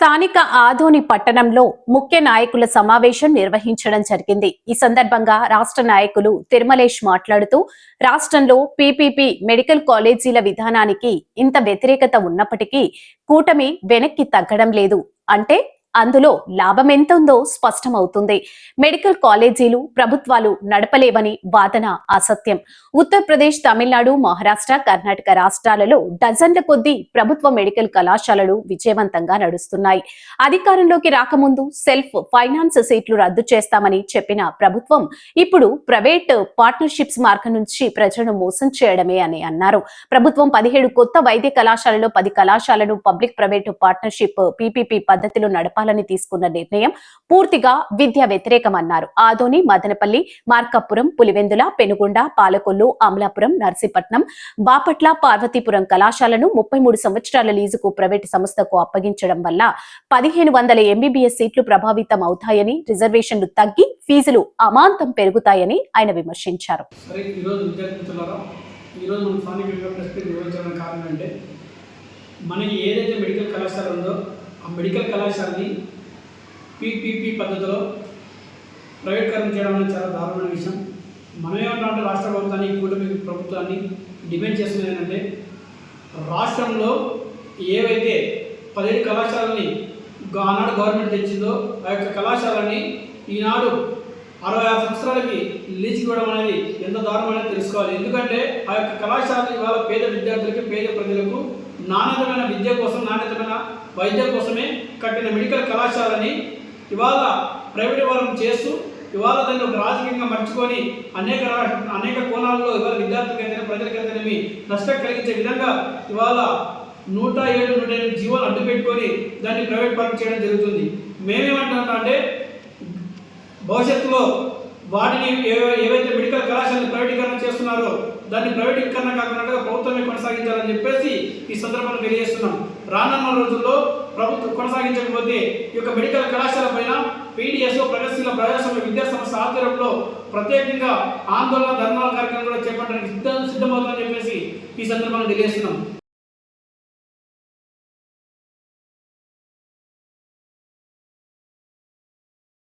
స్థానిక ఆధోని పట్టణంలో ముఖ్య నాయకుల సమావేశం నిర్వహించడం జరిగింది. ఈ సందర్భంగా రాష్ట్ర నాయకులు తిరుమలేష్ మాట్లాడుతూ రాష్ట్రంలో పీపీపీ మెడికల్ కాలేజీల విధానానికి ఇంత వ్యతిరేకత ఉన్నప్పటికీ కూటమి వెనక్కి తగ్గడం లేదు. అంటే అందులో లాభం ఎంతుందో స్పష్టమవుతుంది. మెడికల్ కాలేజీలు ప్రభుత్వాలు నడపలేవని వాదన అసత్యం. ఉత్తరప్రదేశ్ తమిళనాడు మహారాష్ట్ర కర్ణాటక రాష్ట్రాలలో డజన్ల కొద్దీ ప్రభుత్వ మెడికల్ కళాశాలలు విజయవంతంగా నడుస్తున్నాయి. అధికారంలోకి రాకముందు సెల్ఫ్ ఫైనాన్స్ సీట్లు రద్దు చేస్తామని చెప్పిన ప్రభుత్వం ఇప్పుడు ప్రైవేట్ పార్ట్నర్షిప్స్ మార్గం నుంచి ప్రజలను మోసం చేయడమే అని అన్నారు. ప్రభుత్వం పదిహేడు కొత్త వైద్య కళాశాలలో పది కళాశాలను పబ్లిక్ ప్రైవేటు పార్ట్నర్షిప్ పీపీపీ పద్ధతిలో నడపాలని తీసుకున్న నిర్ణయం పూర్తిగా విద్యా వ్యతిరేకమన్నారు. ఆదోని మదనపల్లి మార్కాపురం పులివెందుల పెనుగొండ పాలకొల్లు అమలాపురం నర్సీపట్నం బాపట్ల పార్వతీపురం కళాశాలను ముప్పై మూడు సంవత్సరాల లీజుకు ప్రైవేటు సంస్థకు అప్పగించడం వల్ల పదిహేను వందల ఎంబీబీఎస్ సీట్లు ప్రభావితం అవుతాయని రిజర్వేషన్లు తగ్గి ఫీజులు అమాంతం పెరుగుతాయని ఆయన విమర్శించారు. మనకి ఏదైతే మెడికల్ కళాశాల ఉందో ఆ మెడికల్ కళాశాలని పీపీపీ పద్ధతిలో ప్రైవేటీకరణ చేయడం అనేది చాలా దారుణమైన విషయం. మనం ఏమంటామంటే రాష్ట్ర ప్రభుత్వాన్ని కూటమి ప్రభుత్వాన్ని డిమాండ్ చేస్తున్నాయి ఏంటంటే రాష్ట్రంలో ఏవైతే పదిహేడు కళాశాలని ఆనాడు గవర్నమెంట్ తెచ్చిందో ఆ యొక్క కళాశాలని ఈనాడు అరవై ఆరు సంవత్సరాలకి లీజ్ ఇవ్వడం అనేది ఎంత దారుణమనేది తెలుసుకోవాలి. ఎందుకంటే ఆ యొక్క కళాశాల ఇవాళ పేద విద్యార్థులకి పేద ప్రజలకు నాణ్యతమైన విద్య కోసం నాణ్యతమైన వైద్యం కోసమే కట్టిన మెడికల్ కళాశాలని ఇవాళ ప్రైవేట్ వారం చేస్తూ ఇవాళ దాన్ని ఒక రాజకీయంగా మర్చుకొని అనేక అనేక కోణాల్లో ఇవాళ విద్యార్థులకైతేనే ప్రజలకైతేనేమి నష్టం కలిగించే విధంగా ఇవాళ నూట ఏడు నూట ఎనిమిది జీవోలు అడ్డు పెట్టుకొని దాన్ని ప్రైవేట్ పరం చేయడం జరుగుతుంది. మేమేమంటున్నాం అంటే భవిష్యత్తులో వాటిని ఏవైతే మెడికల్ కళాశాలను ప్రైవేటీకరణ చేస్తున్నారో దాన్ని ప్రైవేటీకరణ కాకుండా ప్రభుత్వమే కొనసాగించాలని చెప్పేసి ఈ సందర్భంలో తెలియజేస్తున్నాం. రానున్న రోజుల్లో ప్రభుత్వం కొనసాగించకపోతే ఈ యొక్క మెడికల్ కళాశాల పైన పీడిఎస్ఓ ప్రగతిశీల ప్రజాస్వామ్య విద్యా సంస్థ ఆధ్వర్యంలో ప్రత్యేకంగా ఆందోళన ధర్నాల కార్యక్రమం కూడా చేపట్టడానికి సిద్ధం సిద్ధమవుతుందని చెప్పేసి ఈ సందర్భంలో తెలియజేస్తున్నాం.